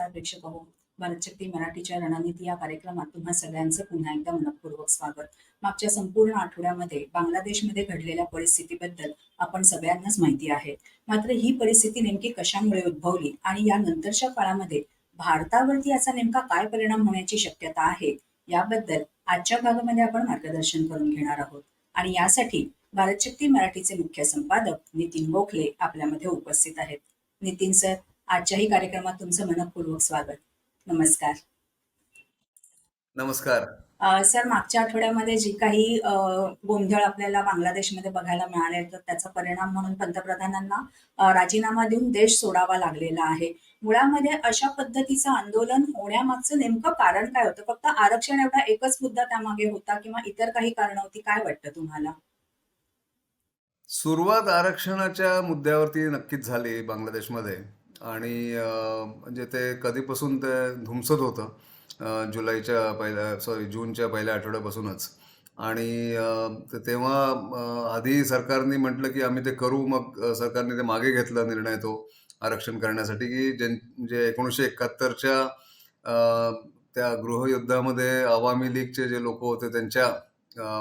नमस्कार प्रेक्षक हो भारतशक्ती मराठीच्या रणनीती या कार्यक्रमात तुम्हा सगळ्यांचं पुन्हा एकदा मनपूर्वक स्वागत. मागच्या संपूर्ण आठवड्यामध्ये बांगलादेशमध्ये घडलेल्या परिस्थितीबद्दल आपण सगळ्यांनाच माहिती आहे. मात्र ही परिस्थिती नेमकी कशामुळे उद्भवली आणि या नंतरच्या काळामध्ये भारतावरती याचा नेमका काय परिणाम होण्याची शक्यता आहे याबद्दल आजच्या भागामध्ये आपण मार्गदर्शन करून घेणार आहोत. आणि यासाठी भारतशक्ती मराठीचे मुख्य संपादक नितीन गोखले आपल्यामध्ये उपस्थित आहेत. नितीन सर आजच्याही कार्यक्रमात तुमचं मनपूर्वक स्वागत. नमस्कार. नमस्कार. सर मागच्या आठवड्यामध्ये जी काही गोंधळ आपल्याला बांगलादेशमध्ये बघायला मिळाले तर त्याचा परिणाम म्हणून पंतप्रधानांना राजीनामा देऊन देश सोडावा लागलेला आहे. मुळामध्ये अशा पद्धतीचं आंदोलन होण्यामागचं नेमकं कारण काय होतं? फक्त आरक्षण एवढा एकच मुद्दा त्यामागे होता किंवा इतर काही कारण होती? काय वाटतं तुम्हाला? सुरुवात आरक्षणाच्या मुद्द्यावरती नक्कीच झाली बांगलादेशमध्ये. आणि म्हणजे ते कधीपासून ते धुमसत होतं जुलैच्या पहिल्या सॉरी जूनच्या पहिल्या आठवड्यापासूनच. आणि तेव्हा आधी सरकारने म्हटलं की आम्ही ते करू मग सरकारने ते मागे घेतला निर्णय तो आरक्षण करण्यासाठी की जे म्हणजे जे एकोणीसशे एकाहत्तरच्या त्या गृहयुद्धामध्ये आवामी लीगचे जे लोक होते त्यांच्या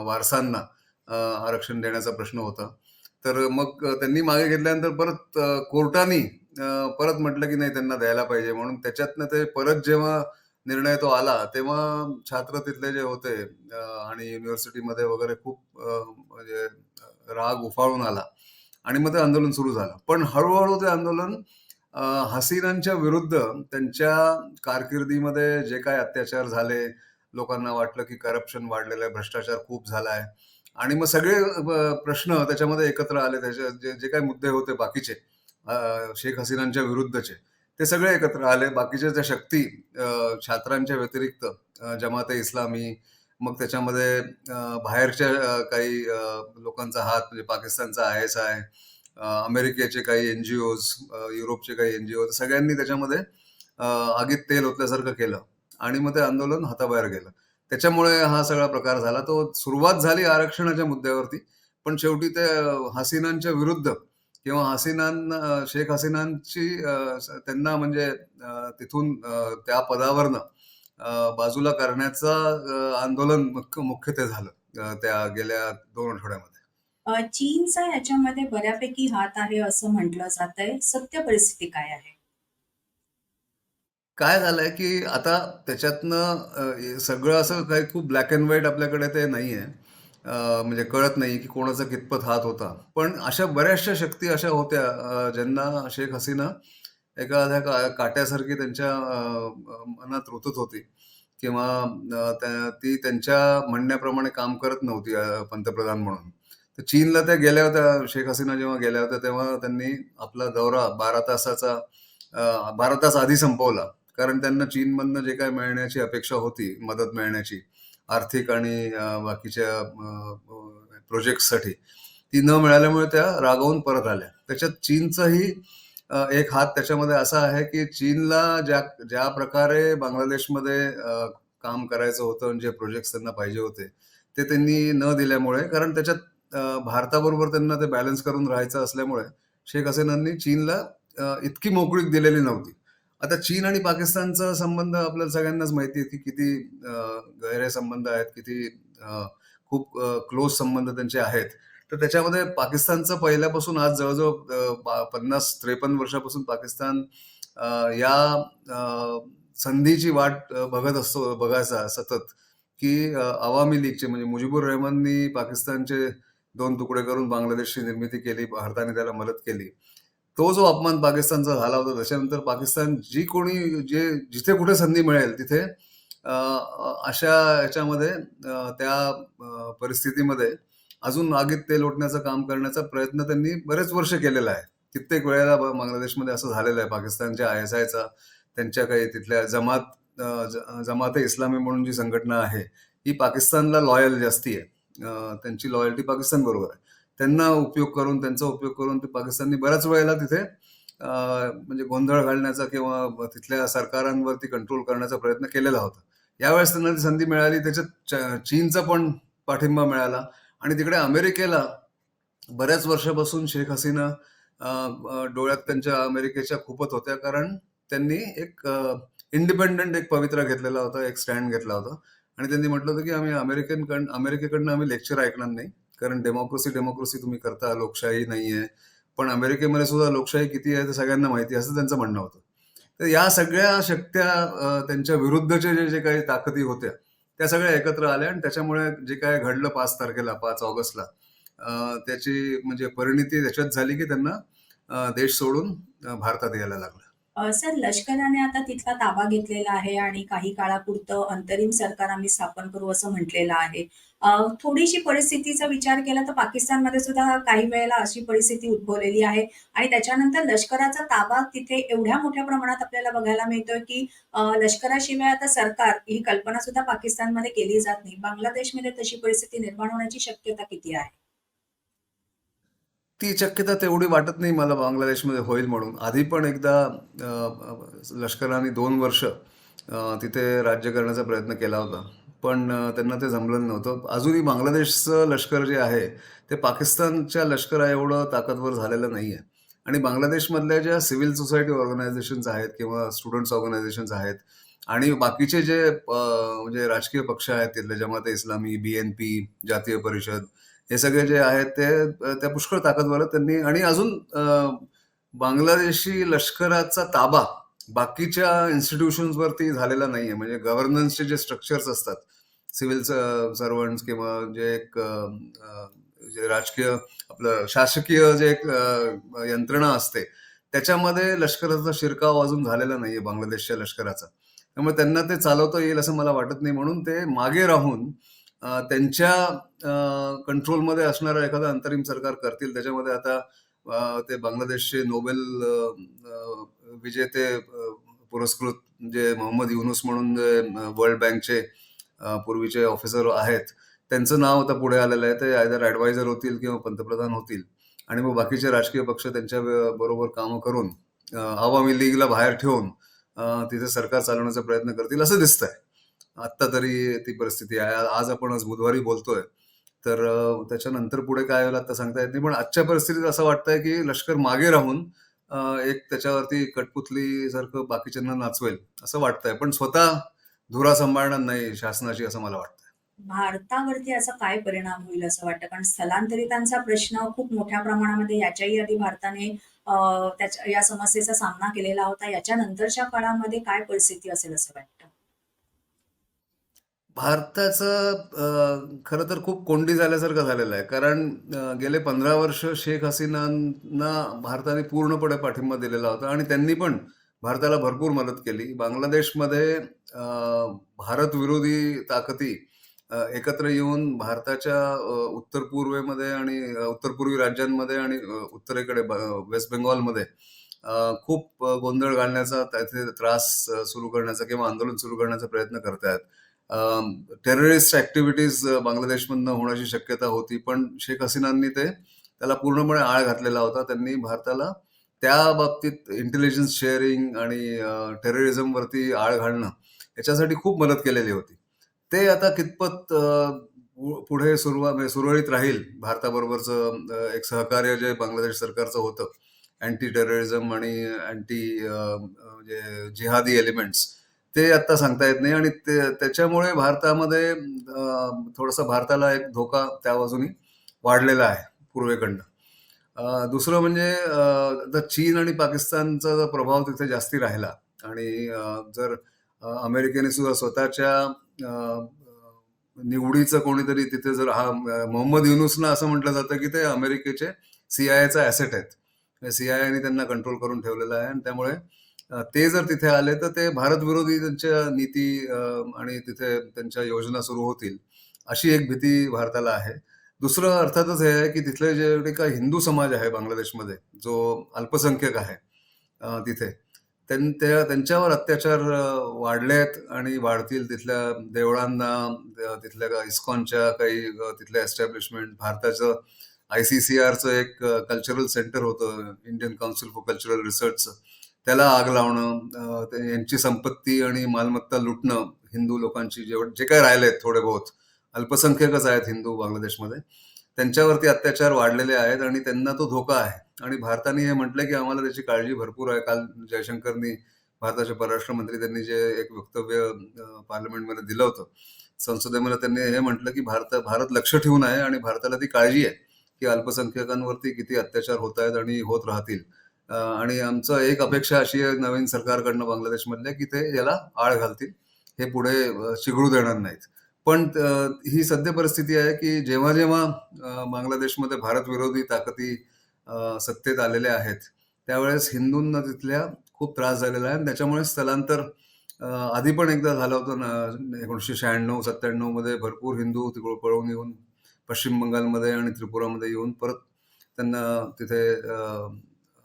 वारसांना आरक्षण देण्याचा प्रश्न होता. तर मग त्यांनी मागे घेतल्यानंतर परत कोर्टानी कोर्टाने परत म्हटलं की नाही त्यांना द्यायला पाहिजे म्हणून त्याच्यातनं ते परत जेव्हा निर्णय तो आला तेव्हा छात्र तिथले जे होते आणि युनिव्हर्सिटीमध्ये वगैरे खूप म्हणजे राग उफाळून आला आणि मग ते आंदोलन सुरू झालं. पण हळूहळू ते आंदोलन हसीनांच्या विरुद्ध त्यांच्या कारकिर्दीमध्ये जे काय अत्याचार झाले लोकांना वाटलं की करप्शन वाढलेलं आहे भ्रष्टाचार खूप झालाय आणि मग सगळे प्रश्न त्याच्यामध्ये एकत्र आले त्याच्या जे जे काही मुद्दे होते बाकीचे शेख हसीनांच्या विरुद्धचे. ते सगळे एकत्र आले. बाकीच्या ज्या शक्ती छात्रांच्या व्यतिरिक्त जमाते इस्लामी मग त्याच्यामध्ये बाहेरच्या काही लोकांचा हात म्हणजे पाकिस्तानचा आय एस आय अमेरिकेचे काही एन जी ओज युरोपचे काही एन जी ओ सगळ्यांनी त्याच्यामध्ये आगीत तेल ओतल्यासारखं केलं. आणि मग ते आंदोलन हाताबाहेर गेलं. त्याच्यामुळे हा सगळा प्रकार झाला. तो सुरुवात झाली आरक्षणाच्या मुद्द्यावरती पण शेवटी ते हसीनांच्या विरुद्ध किंवा हसीनांना शेख हसीनांची त्यांना म्हणजे तिथून त्या पदावरनं बाजूला करण्याचं आंदोलन मुख्य मुख्य ते झालं त्या गेल्या दोन आठवड्यामध्ये. चीनचा याच्यामध्ये बऱ्यापैकी हात आहे असं म्हटलं जात आहे सत्य परिस्थिती काय आहे? काय झालंय की आता त्याच्यातनं सगळं असं काही खूप ब्लॅक अँड व्हाईट आपल्याकडे ते नाहीये. म्हणजे कळत नाही की कोणाचा कितपत हात होता. पण अशा बऱ्याचशा शक्ती अशा होत्या ज्यांना शेख हसीना एखाद्या का- काट्यासारखी त्यांच्या मनात रुतत होती. किंवा ती त्यांच्या म्हणण्याप्रमाणे काम करत नव्हती पंतप्रधान म्हणून. तर चीनला त्या गेल्या होत्या शेख हसीना जेव्हा गेल्या होत्या तेव्हा त्यांनी आपला दौरा बारा तासाचा बारा तास आधी संपवला. कारण त्यांना चीनमधनं जे काय मिळण्याची अपेक्षा होती मदत मिळण्याची आर्थिक आणि बाकीच्या प्रोजेक्टसाठी ती न मिळाल्यामुळे त्या रागावून परत आल्या. त्याच्यात चीनचाही एक हात त्याच्यामध्ये असा आहे की चीनला ज्या ज्या प्रकारे बांगलादेशमध्ये काम करायचं होतं आणि जे प्रोजेक्ट त्यांना पाहिजे होते ते त्यांनी न दिल्यामुळे कारण त्याच्यात भारताबरोबर त्यांना ते बॅलन्स करून राहायचं असल्यामुळे शेख हसीनांनी चीनला इतकी मोकळीक दिलेली नव्हती. आता चीन आणि पाकिस्तानचा संबंध आपल्याला सगळ्यांनाच माहिती आहे की किती अ, संबंध आहेत किती खूप क्लोज संबंध त्यांचे आहेत. तर त्याच्यामध्ये पाकिस्तानचं पहिल्यापासून आज जवळजवळ पन्नास त्रेपन्न वर्षापासून पाकिस्तान या संधीची वाट बघत असतो बघायचा सतत की आवामी लीगचे म्हणजे मुजीबुर रहमाननी पाकिस्तानचे दोन तुकडे करून बांगलादेशची निर्मिती केली भारताने त्याला मदत केली. तो जो अपमान पाकिस्तानचा झाला होता त्याच्यानंतर पाकिस्तान जी कोणी जे जिथे कुठे संधी मिळेल तिथे अशा याच्यामध्ये त्या परिस्थितीमध्ये अजून आगीत ते लोटण्याचं काम करण्याचा प्रयत्न त्यांनी बरेच वर्ष केलेला आहे. कित्येक वेळेला बांगलादेशमध्ये असं झालेलं आहे. पाकिस्तानच्या आय एस आयचा त्यांच्या काही तिथल्या जमात जमात जमाते इस्लामी म्हणून जी संघटना आहे ही पाकिस्तानला लॉयल जास्ती आहे. त्यांची लॉयल्टी पाकिस्तान बरोबर आहे. त्यांना उपयोग करून त्यांचा उपयोग करून ते पाकिस्ताननी बऱ्याच वेळेला तिथे म्हणजे गोंधळ घालण्याचा किंवा तिथल्या सरकारांवरती कंट्रोल करण्याचा प्रयत्न केलेला होता. यावेळेस त्यांना ती संधी मिळाली त्याच्यात च- चीनचा पण पाठिंबा मिळाला आणि तिकडे अमेरिकेला बऱ्याच वर्षापासून शेख हसीना डोळ्यात त्यांच्या अमेरिकेच्या खूपच होत्या कारण त्यांनी एक इंडिपेंडंट एक पवित्रा घेतलेला होता एक स्टँड घेतला होता. आणि त्यांनी म्हटलं होतं की आम्ही अमेरिकन अमेरिकेकडनं आम्ही लेक्चर ऐकणार नाही. कारण डेमोक्रेसी डेमोक्रेसी तुम्ही करता लोकशाही नाही आहे पण अमेरिकेमध्ये सुद्धा लोकशाही किती आहे ते सगळ्यांना माहिती असं त्यांचं म्हणणं होतं. तर या सगळ्या शक्त्या त्यांच्या विरुद्धचे जे जे काही ताकदी होत्या त्या सगळ्या एकत्र आल्या आणि त्याच्यामुळे जे काय घडलं पाच तारखेला पाच ऑगस्टला त्याची म्हणजे परिणिती त्याच्यात झाली की त्यांना देश सोडून भारतात यायला लागलं. सर लष्कराने आता तिथला ताबा घेतलेला आहे आणि काही काळापुरतं अंतरिम सरकार आम्ही स्थापन करू असं म्हटलेलं आहे. थोडीशी परिस्थितीचा विचार केला तर पाकिस्तानमध्ये सुद्धा काही वेळेला अशी परिस्थिती उद्भवलेली आहे आणि त्याच्यानंतर लष्कराचा ताबा तिथे एवढ्या मोठ्या प्रमाणात आपल्याला बघायला मिळतोय की लष्कराशिवाय आता सरकार ही कल्पना सुद्धा पाकिस्तानमध्ये केली जात नाही. बांगलादेशमध्ये तशी परिस्थिती निर्माण होण्याची शक्यता किती आहे? ती शक्यता तेवढी वाटत नाही मला बांगलादेशमध्ये होईल म्हणून. आधी पण एकदा लष्करांनी लष्कराने दोन वर्ष तिथे राज्य करण्याचा प्रयत्न केला होता. पण त्यांना ते जमलं नव्हतं. अजूनही बांगलादेशचं लष्कर जे आहे ते पाकिस्तानच्या लष्करा एवढं ताकदवर झालेलं नाही आहे आणि बांगलादेशमधल्या ज्या सिव्हिल सोसायटी ऑर्गनायझेशन्स आहेत किंवा स्टुडंट्स ऑर्गनायझेशन्स आहेत आणि बाकीचे जे म्हणजे राजकीय पक्ष आहेत तिथले जमात इस्लामी बी एन पी जातीय परिषद हे सगळे जे आहेत ते त्या पुष्कळ ताकदवर त्यांनी. आणि अजून बांगलादेशी लष्कराचा ताबा बाकीच्या इन्स्टिट्यूशन्स वरती झालेला नाहीये. म्हणजे गव्हर्नन्सचे जे स्ट्रक्चर्स असतात सिव्हिल सर्वंट्स किंवा जे एक जे राजकीय आपलं शासकीय जे एक यंत्रणा असते त्याच्यामध्ये लष्कराचा शिरकाव अजून झालेला नाहीये बांगलादेशच्या लष्कराचा. त्यामुळे त्यांना ते चालवता येईल असं मला वाटत नाही. म्हणून ते मागे राहून त्यांच्या कंट्रोलमध्ये असणारं एखादं अंतरिम सरकार करतील. त्याच्यामध्ये आता ते बांगलादेशचे नोबेल विजेते पुरस्कृत जे मोहम्मद युनुस म्हणून जे वर्ल्ड बँकचे पूर्वीचे ऑफिसर आहेत त्यांचं नाव आता पुढे आलेलं आहे. ते आयदर ॲडवायझर होतील किंवा पंतप्रधान होतील. आणि मग बाकीचे राजकीय पक्ष त्यांच्या बरोबर कामं करून आवामी लीगला बाहेर ठेवून तिथे सरकार चालवण्याचा प्रयत्न करतील असं दिसतंय. आत्ता तरी ती परिस्थिती आहे. आज आपण आज बुधवारी बोलतोय. तर त्याच्यानंतर पुढे काय होईल आता सांगता येत नाही. पण आजच्या परिस्थितीत असं वाटतंय की लष्कर मागे राहून एक त्याच्यावरती कटपुतली सारखं बाकीच्यांना नाचवेल असं वाटतंय. पण स्वतः धुरा सांभाळणार नाही शासनाची असं मला वाटतं भारतावरती असा काय परिणाम होईल असं वाटतं? कारण स्थलांतरितांचा प्रश्न खूप मोठ्या प्रमाणामध्ये याच्याही आधी भारताने त्याच्या या समस्येचा सामना केलेला होता. याच्या नंतरच्या काळामध्ये काय परिस्थिती असेल असं वाटतं? भारताचं खरं तर खूप कोंडी झाल्यासारखं झालेलं आहे. कारण गेले पंधरा वर्ष शेख हसीनांना भारताने पूर्णपणे पाठिंबा दिलेला होता आणि त्यांनी पण भारताला भरपूर मदत केली. बांगलादेशमध्ये भारत विरोधी ताकदी एकत्र येऊन भारताच्या उत्तर पूर्वेमध्ये आणि उत्तर पूर्वी राज्यांमध्ये आणि उत्तरेकडे ब- वेस्ट बेंगॉलमध्ये खूप गोंधळ घालण्याचा त्याचे त्रास सुरू करण्याचा किंवा आंदोलन सुरू करण्याचा प्रयत्न करतायत. टेररिस्ट ऍक्टिव्हिटीज बांगलादेशमधनं होण्याची शक्यता होती. पण शेख हसीनांनी ते त्याला पूर्णपणे आळ घातलेला होता. त्यांनी भारताला त्या बाबतीत इंटेलिजन्स शेअरिंग आणि टेररिझमवरती आळ घालणं याच्यासाठी खूप मदत केलेली होती. ते आता कितपत पुढे सुरुवात म्हणजे सुरळीत राहील भारताबरोबरचं एक सहकार्य जे बांगलादेश सरकारचं होतं अँटी टेररिझम आणि अँटी म्हणजे जिहादी एलिमेंट्स ते आता सांगता येत नाही आणि ते त्याच्यामुळे भारतामध्ये थोडंसं थोडासा भारताला एक धोका त्या बाजूनी वाढलेला आहे पूर्वेकडनं. दुसरं म्हणजे आता चीन आणि पाकिस्तानचा प्रभाव तिथे जास्ती राहिला आणि जर अमेरिकेने सुद्धा स्वतःच्या निवडीचं कोणीतरी तिथे जर हा मोहम्मद युनुसना असं म्हटलं जातं की ते अमेरिकेचे सीआयएचा ऍसेट आहेत. सीआयएने त्यांना कंट्रोल करून ठेवलेला आहे आणि त्यामुळे ते जर तिथे आले तर ते भारत विरोधी त्यांच्या नीती आणि तिथे त्यांच्या योजना सुरू होतील अशी एक भीती भारताला आहे. दुसरं अर्थातच हे आहे की तिथले जे काही हिंदू समाज आहे बांगलादेशमध्ये जो अल्पसंख्यक आहे तिथे त्या त्यांच्यावर अत्याचार वाढलेत वाढले आहेत आणि वाढतील तिथल्या देवळांना तिथल्या का- इस्कॉनच्या काही तिथल्या एस्टॅब्लिशमेंट भारताचं आय सी सी आरचं एक कल्चरल सेंटर होतं इंडियन काउन्सिल फॉर कल्चरल रिसर्चचं त्याला आग लावणं यांची संपत्ती आणि मालमत्ता लुटणं हिंदू लोकांची जे जे काय राहिलेत थोडे बहुत अल्पसंख्यकच आहेत हिंदू बांगलादेशमध्ये त्यांच्यावरती अत्याचार वाढलेले आहेत आणि त्यांना तो धोका आहे. आणि भारताने हे म्हटलंय की आम्हाला त्याची काळजी भरपूर आहे. काल जयशंकरनी भारताचे परराष्ट्र मंत्री त्यांनी जे एक वक्तव्य पार्लमेंटमध्ये दिलं होतं संसदेमध्ये त्यांनी हे म्हटलं की भारत भारत लक्ष ठेवून आहे आणि भारताला ती काळजी आहे की अल्पसंख्याकांवरती किती अत्याचार होत आहेत आणि होत राहतील. आणि आमचं एक अपेक्षा अशी आहे नवीन सरकारकडनं बांगलादेशमधल्या की ते याला आळ घालतील. हे पुढे अ, चिघळू देणार नाहीत. पण ही सद्य परिस्थिती आहे की जेव्हा जेव्हा बांगलादेशमध्ये भारत विरोधी ताकदी सत्तेत आलेल्या आहेत त्यावेळेस हिंदूंना तिथल्या खूप त्रास झालेला आहे आणि त्याच्यामुळे स्थलांतर आधी पण एकदा झालं होतं ना एकोणीसशे शहाण्णव सत्त्याण्णवमध्ये भरपूर हिंदू तिकडे पळून येऊन पश्चिम बंगालमध्ये आणि त्रिपुरामध्ये येऊन परत त्यांना तिथे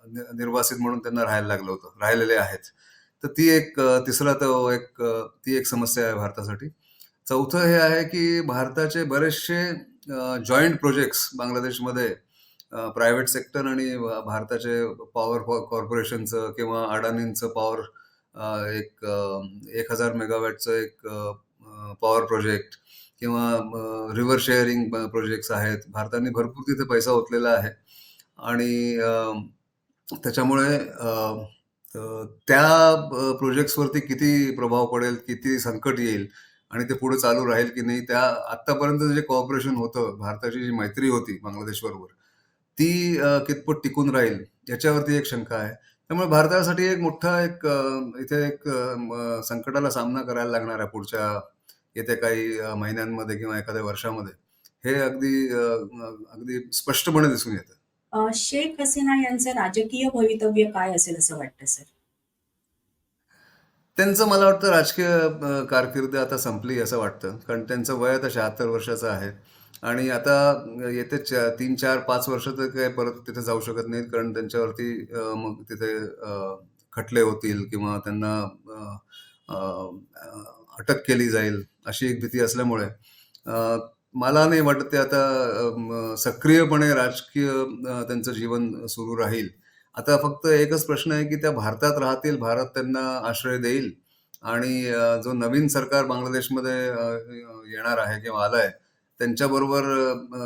निर्वासित म्हणून त्यांना राहायला लागलं होतं राहिलेले आहेत. तर ती एक तिसरा तो एक ती एक समस्या आहे भारतासाठी. चौथं हे आहे की भारताचे बरेचसे जॉईंट प्रोजेक्ट्स बांगलादेशमध्ये प्रायव्हेट सेक्टर आणि भारताचे पॉवर कॉर्पोरेशनचं किंवा अडानींचं पॉवर एक एक हजार मेगावॅटचं एक पॉवर प्रोजेक्ट किंवा रिव्हर शेअरिंग प्रोजेक्ट्स आहेत. भारताने भरपूर तिथे पैसा ओतलेला आहे. आणि त्याच्यामुळे त्या प्रोजेक्ट्सवरती किती प्रभाव पडेल किती संकट येईल आणि ते पुढे चालू राहील की नाही त्या आतापर्यंत जे कॉपरेशन होतं भारताची जी मैत्री होती बांगलादेश बरोबर ती कितपत टिकून राहील याच्यावरती एक शंका आहे. त्यामुळे भारतासाठी एक मोठा एक इथे एक संकटाला सामना करायला लागणार आहे पुढच्या येत्या काही महिन्यांमध्ये किंवा एखाद्या वर्षामध्ये. हे अगदी अगदी स्पष्टपणे दिसून येतं. शेख हसीना यांचं राजकीय भवितव्य काय असेल असं वाटतं सर? त्यांचं मला वाटतं राजकीय कारकिर्द कारकीर्द आता संपली असं वाटतं. कारण त्यांचं वय आता शहात्तर वर्षाचं आहे. आणि आता येते चा तीन चार पाच वर्ष तर काय परत तिथे जाऊ शकत नाहीत. कारण त्यांच्यावरती मग तिथे खटले होतील किंवा त्यांना अटक केली जाईल अशी एक भीती असल्यामुळे. मला नाही वाटत ते आता सक्रियपणे राजकीय त्यांचं जीवन सुरू राहील. आता फक्त एकच प्रश्न आहे की त्या भारतात राहतील भारत त्यांना आश्रय देईल आणि जो नवीन सरकार बांगलादेशमध्ये येणार आहे किंवा आलंय त्यांच्याबरोबर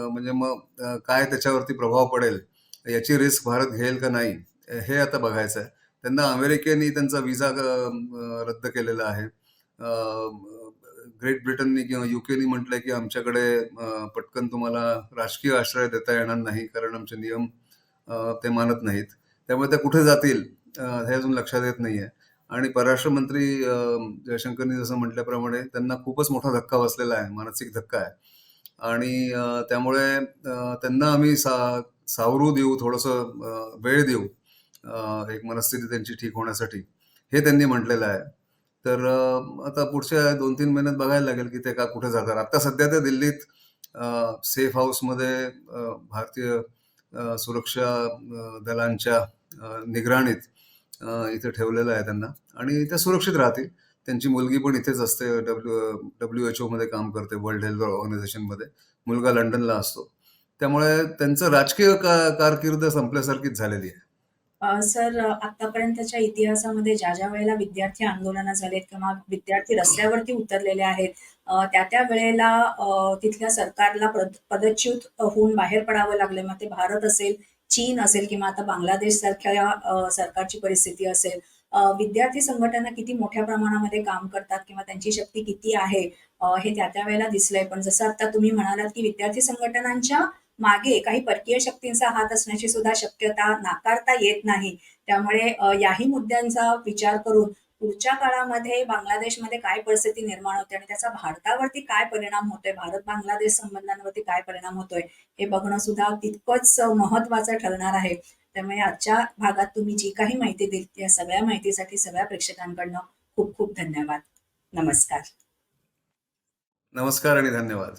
म्हणजे मग काय त्याच्यावरती प्रभाव पडेल याची रिस्क भारत घेईल का नाही हे आता बघायचं आहे त्यांना अमेरिकेने त्यांचा विजा रद्द केलेला आहे. ग्रेट ब्रिटननी किंवा युकेने म्हटलंय की आमच्याकडे पटकन तुम्हाला राजकीय आश्रय देता येणार नाही कारण आमचे नियम ते मानत नाहीत. त्यामुळे त्या कुठे जातील हे अजून लक्षात येत नाहीये. आणि परराष्ट्र मंत्री जयशंकरनी जसं म्हटल्याप्रमाणे त्यांना खूपच मोठा धक्का बसलेला आहे मानसिक धक्का आहे. आणि त्यामुळे त्यांना आम्ही सा सावरू देऊ थोडंसं वेळ देऊ एक मनस्थिती त्यांची ठीक होण्यासाठी. हे त्यांनी म्हटलेलं आहे. तर अ, आता पुढच्या दोन तीन महिन्यात बघायला लागेल की ते का कुठे जातात. आता सध्या ते दिल्लीत सेफ हाऊसमध्ये अ, भारतीय अ, सुरक्षा अ, दलांच्या अ, निगराणीत अ, इथे ठेवलेलं आहे त्यांना. आणि ते सुरक्षित राहतील. त्यांची मुलगी पण इथेच असते डब्ल्यू डब्ल्यू एच ओमध्ये काम करते वर्ल्ड हेल्थ ऑर्गनायझेशनमध्ये मुलगा लंडनला असतो. त्यामुळे त्यांचं राजकीय का कारकीर्द संपल्यासारखीच झालेली आहे. सर आतापर्यंतच्या इतिहासामध्ये ज्या ज्या वेळेला विद्यार्थी आंदोलनं झालेत किंवा विद्यार्थी रस्त्यावरती उतरलेले आहेत त्या त्या वेळेला तिथल्या सरकारला पदच्युत होऊन बाहेर पडावं लागलं. मग ते भारत असेल चीन असेल किंवा आता बांगलादेश सारख्या सरकारची परिस्थिती असेल विद्यार्थी संघटना किती मोठ्या प्रमाणामध्ये काम करतात किंवा त्यांची शक्ती किती आहे हे त्या त्या वेळेला दिसलंय. पण जसं आता तुम्ही म्हणालात की विद्यार्थी संघटनांच्या मागे काही परकीय शक्तींचा हात असण्याची सुद्धा शक्यता नाकारता येत नाही. त्यामुळे याही मुद्द्यांचा विचार करून पुढच्या काळामध्ये बांगलादेशमध्ये काय परिस्थिती निर्माण होते आणि त्याचा भारतावरती काय परिणाम होतोय भारत बांगलादेश संबंधांवरती काय परिणाम होतोय हे बघणं सुद्धा तितकंच महत्वाचं ठरणार आहे. त्यामुळे आजच्या भागात तुम्ही जी काही माहिती दिली त्या सगळ्या माहितीसाठी सगळ्या प्रेक्षकांकडनं खूप खूप धन्यवाद. नमस्कार. नमस्कार आणि धन्यवाद.